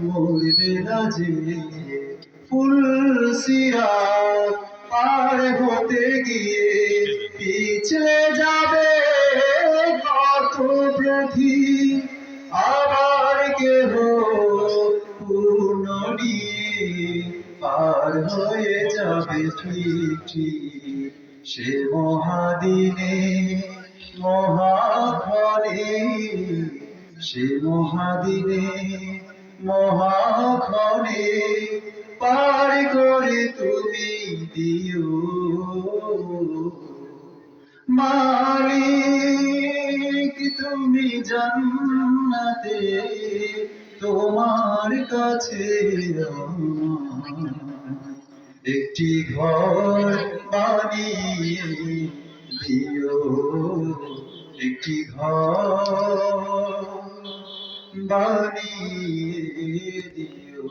মরবে না যে ফুল সিরাত পার হতে গিয়ে পিছলে যাবে কত আবার কেহ নিয়ে পার হয়ে যাবে ঠিক সে মহাদিনে মহাক্ষণে সে মহাদিনে মহাক্ষণে পার করে তুমি দিও। মালিক, তুমি জান্নাতে, তোমার কাছে একটি ঘর বানিয়ে দিও। একটি ঘর বানিয়ে দিও।